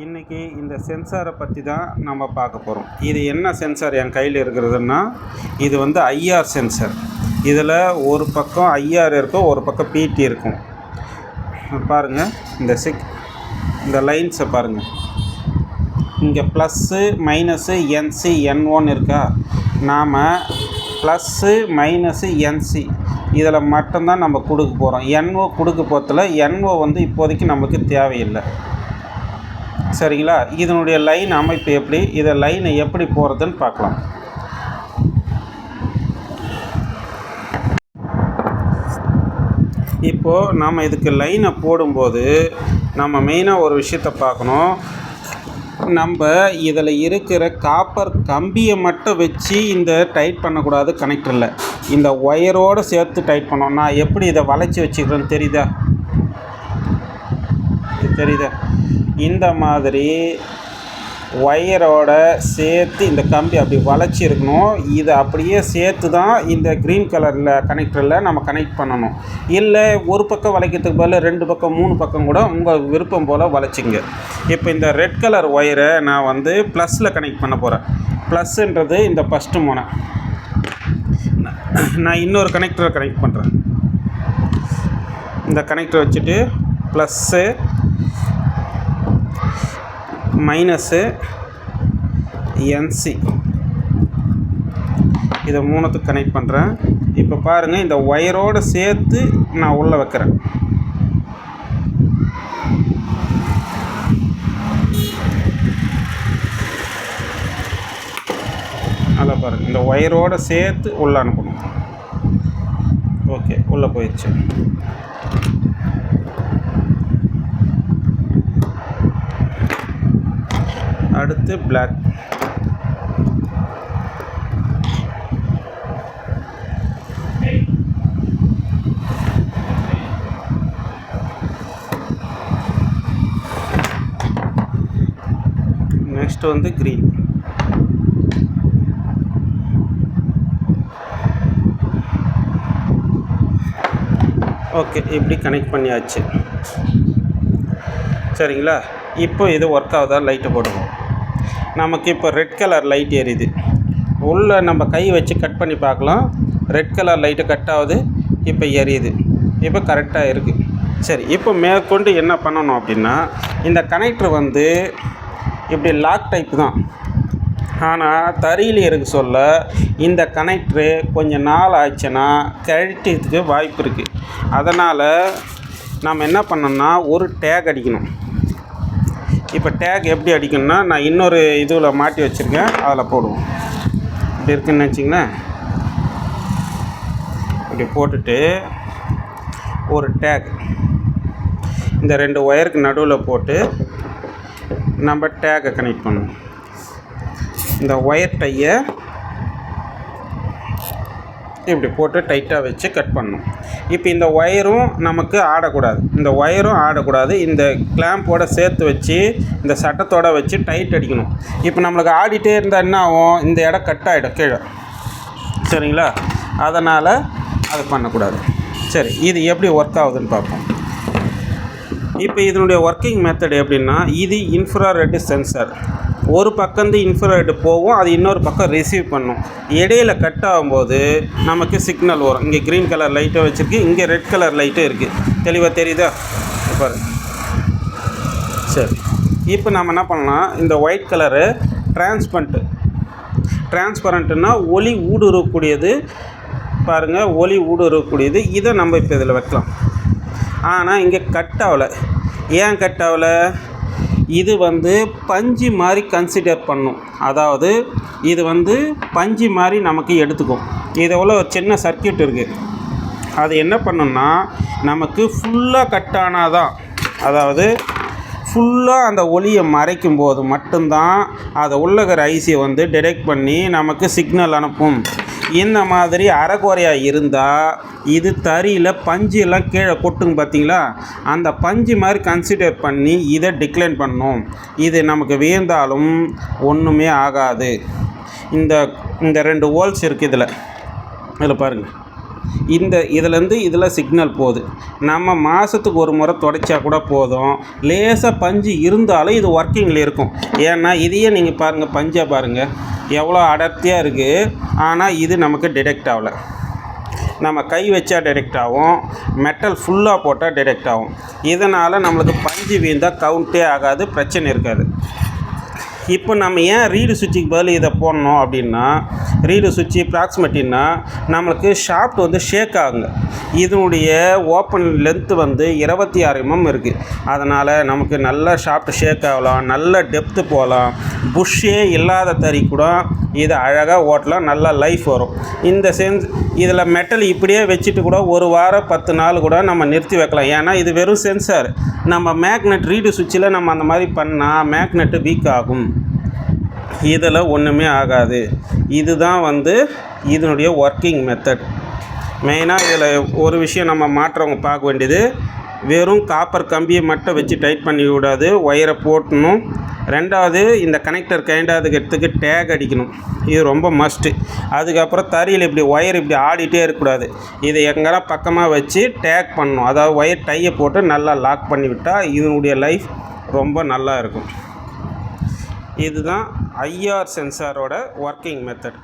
இன்றைக்கி இந்த சென்சாரை பற்றி தான் நம்ம பார்க்க போகிறோம் இது என்ன சென்சார் என் கையில் இருக்கிறதுன்னா இது வந்து ஐஆர் சென்சார் இதில் ஒரு பக்கம் ஐஆர் இருக்கும் ஒரு பக்கம் பிடி இருக்கும். பாருங்கள் இந்த சிக் இந்த லைன்ஸை பாருங்கள் இங்கே plus minus NC N one இருக்கா? நாம் ப்ளஸ்ஸு மைனஸு என்சி இதில் மட்டும்தான் நம்ம கொடுக்க போகிறோம் என்ஓ கொடுக்க போகிறதுல என்ஓ வந்து இப்போதைக்கு நமக்கு தேவையில்லை. சரிங்களா? இதனுடைய லைன் அமைப்பு எப்படி? இதை லைனை எப்படி போகிறதுன்னு பார்க்கலாம். இப்போது நாம் இதுக்கு லைனை போடும்போது நம்ம மெயினாக ஒரு விஷயத்தை பார்க்கணும். நம்ம இதில் இருக்கிற காப்பர் கம்பியை மட்டும் வச்சு இந்த டைட் பண்ணக்கூடாது கனெக்டரில் இந்த ஒயரோடு சேர்த்து டைட் பண்ணோம். நான் எப்படி இதை வளைச்சி வச்சுக்கிறேன்னு தெரியுதா? தெரியுதா? இந்த மாதிரி ஒயரோட சேர்த்து இந்த கம்பி அப்படி வளைச்சி இருக்கணும் இதை அப்படியே சேர்த்து தான் இந்த க்ரீன் கலரில் கனெக்டரில் நம்ம கனெக்ட் பண்ணணும். இல்லை ஒரு பக்கம் வளைக்கிறதுக்கு பதில் ரெண்டு பக்கம் மூணு பக்கம் கூட உங்கள் விருப்பம் போல் வளைச்சிங்க. இப்போ இந்த ரெட் கலர் ஒயரை நான் வந்து ப்ளஸில் கனெக்ட் பண்ண போகிறேன் ப்ளஸ்ன்றது இந்த ஃபஸ்ட்டு முனை நான் இன்னொரு கனெக்டரை கனெக்ட் பண்ணுறேன் இந்த கனெக்டர் வச்சுட்டு ப்ளஸ்ஸு மைனஸு என்சி இதை மூணுத்துக்கு கனெக்ட் பண்ணுறேன் இப்போ பாருங்கள் இந்த ஒயரோடு சேர்த்து நான் உள்ளே வைக்கிறேன். நல்லா பாருங்கள் இந்த ஒயரோடு சேர்த்து உள்ளே அனுப்பணும். ஓகே உள்ளே போயிடுச்சு. அடுத்து பிளாக் நெக்ஸ்ட் வந்து க்ரீன் ஓகே இப்படி கனெக்ட் பண்ணியாச்சு. சரிங்களா? இப்போ இது ஒர்க் ஆகுதா? லைட்டு போடுவோம். நமக்கு இப்போ ரெட் கலர் லைட் எரியுது. உள்ளே நம்ம கை வச்சு கட் பண்ணி பார்க்கலாம். ரெட் கலர் லைட்டு கட் ஆகுது. இப்போ எரியுது. இப்போ கரெக்டாக இருக்குது சரி இப்போ மேற்கொண்டு என்ன பண்ணணும் அப்படின்னா இந்த கனெக்டர் வந்து இப்படி லாக் டைப் தான். ஆனால் தறியில் இருக்க சொல்ல இந்த கனெக்டரு கொஞ்சம் நாள் ஆச்சுன்னா கழட்டிறதுக்கு வாய்ப்பு இருக்குது அதனால் நம்ம என்ன பண்ணோம்னா ஒரு டேக் அடிக்கணும். இப்போ டேக் எப்படி அடிக்கணும்னா நான் இன்னொரு இதில் மாட்டி வச்சுருக்கேன். அதில் போடுவோம். இப்படி இருக்குன்னு வச்சிங்களேன். இப்படி போட்டுட்டு ஒரு டேக் இந்த ரெண்டு ஒயருக்கு நடுவில் போட்டு நம்ம டேக்கை கனெக்ட் பண்ணுவோம். இந்த ஒயர் டையை இப்படி போட்டு டைட்டாக வச்சு கட் பண்ணணும். இப்போ இந்த ஒயரும் நமக்கு ஆடக்கூடாது. இந்த ஒயரும் ஆடக்கூடாது. இந்த கிளாம்போட சேர்த்து வச்சு இந்த சட்டத்தோட வச்சு டைட் அடிக்கணும். இப்போ நம்மளுக்கு ஆடிட்டே இருந்தால் என்ன ஆகும்? இந்த இடம் கட் ஆகிடும் கீழே. சரிங்களா? அதனால் அது பண்ணக்கூடாது. சரி இது எப்படி ஒர்க் ஆகுதுன்னு பார்ப்போம். இப்போ இதனுடைய ஒர்க்கிங் மெத்தட் எப்படின்னா இது இன்ஃப்ராரெட் சென்சார் ஒரு பக்கம்ந்து இன்ஃப்ராய்டு போகும் அது இன்னொரு பக்கம் ரிசீவ் பண்ணும். இடையில கட் ஆகும்போது நமக்கு சிக்னல் வரும். இங்கே க்ரீன் கலர் லைட்டை வச்சுருக்கு இங்கே ரெட் கலர் லைட்டும் இருக்குது தெளிவாக தெரியுதா? பாரு சரி. இப்போ நம்ம என்ன பண்ணலாம்? இந்த ஒயிட் கலரு டிரான்ஸ்பரண்ட்டு டிரான்ஸ்பரண்ட்டுன்னா ஒளி ஊடுருவக்கூடியது. பாருங்கள் ஒளி ஊடுருவக்கூடியது. இதை நம்ம இப்போ இதில் வைக்கலாம். ஆனால் இங்கே கட் ஆகலை. ஏன் கட் ஆகலை? இது வந்து பஞ்சு மாதிரி கன்சிடர் பண்ணும். அதாவது இது வந்து பஞ்சு மாதிரி நமக்கு எடுத்துக்கும். இதை ஒரு சின்ன சர்க்கியூட் இருக்குது அது என்ன பண்ணுன்னா நமக்கு ஃபுல்லாக கட் ஆனால் தான் அதாவது ஃபுல்லாக அந்த ஒளியை மறைக்கும் போது மட்டும்தான் அதை உள்ளகிற ஐசியை வந்து டிடெக்ட் பண்ணி நமக்கு சிக்னல் அனுப்பும். இந்த மாதிரி அரைக்குறையாக இருந்தால் இது தறியில் பஞ்சு எல்லாம் கீழே கொட்டுங்க பார்த்தீங்களா அந்த பஞ்சு மாதிரி கன்சிடர் பண்ணி இதை டிக்ளைன் பண்ணும். இது நமக்கு வியந்தாலும் ஒன்றுமே ஆகாது. இந்த இந்த ரெண்டு ஹோல்ஸ் இருக்குது இதில். இதில் பாருங்கள் இந்த இதுலேருந்து இதில் சிக்னல் போகுது. நம்ம மாதத்துக்கு ஒரு முறை தொடச்சா கூட போதும். லேசாக பஞ்சு இருந்தாலும் இது ஒர்க்கிங்கில் இருக்கும். ஏன்னா இதையே நீங்கள் பாருங்கள் பஞ்சை பாருங்கள் எவ்வளோ அடர்த்தியாக இருக்குது ஆனால் இது நமக்கு டிடெக்ட் ஆகலை. நம்ம கை வச்சா டிடெக்ட் ஆகும் மெட்டல் ஃபுல்லாக போட்டால் டிடெக்ட் ஆகும். இதனால் நம்மளுக்கு பஞ்சு வீழ்ந்தால் கவுண்டே ஆகாது பிரச்சனை இருக்காது. இப்போ நம்ம ஏன் ரீடு சுவிட்சுக்கு பதில் இதை போடணும் அப்படின்னா ரீடு சுவிட்சு ப்ராக்சிமேட்டின்னா நம்மளுக்கு ஷாஃப்ட் வந்து ஷேக் ஆகுங்க. இதனுடைய ஓப்பன் லென்த்து வந்து இருபத்தி ஆறு mm எம்எம் இருக்குது அதனால் நமக்கு நல்ல ஷாஃப்ட் ஷேக் ஆகலாம் நல்ல டெப்த்து போகலாம். புஷ்ஷே இல்லாத தறி கூட இதை அழகாக ஓட்டலாம் நல்ல லைஃப் வரும். இந்த சென்ஸ் இதில் மெட்டல் இப்படியே வச்சுட்டு கூட ஒரு வாரம் பத்து நாள் கூட நம்ம நிறுத்தி வைக்கலாம். ஏன்னா இது வெறும் சென்சார் நம்ம மேக்னெட் ரீடு சுவிட்சில் நம்ம அந்த மாதிரி பண்ணால் மேக்னெட்டு வீக் ஆகும். இதில் ஒன்றுமே ஆகாது. இதுதான் வந்து இதனுடைய ஒர்க்கிங் மெத்தட் மெயினாக இதில் ஒரு விஷயம் நம்ம மாற்றவங்க பார்க்க வேண்டியது வெறும் காப்பர் கம்பியை மட்டும் வச்சு டைட் பண்ணி விடாது ஒயரை போட்டணும். ரெண்டாவது இந்த கனெக்டர் கைண்டாதுக்கிறதுக்கு டேக் அடிக்கணும். இது ரொம்ப மஸ்ட்டு அதுக்கப்புறம் தறியில் இப்படி ஒயர் இப்படி ஆடிட்டே இருக்கக்கூடாது. இதை எங்கன்னா பக்கமாக வச்சு டேக் பண்ணணும். அதாவது ஒயர் டையை போட்டு நல்லா லாக் பண்ணி விட்டால் இதனுடைய லைஃப் ரொம்ப நல்லா இருக்கும். இதுதான் ஐஆர் சென்சாரோட ஒர்க்கிங் மெத்தட்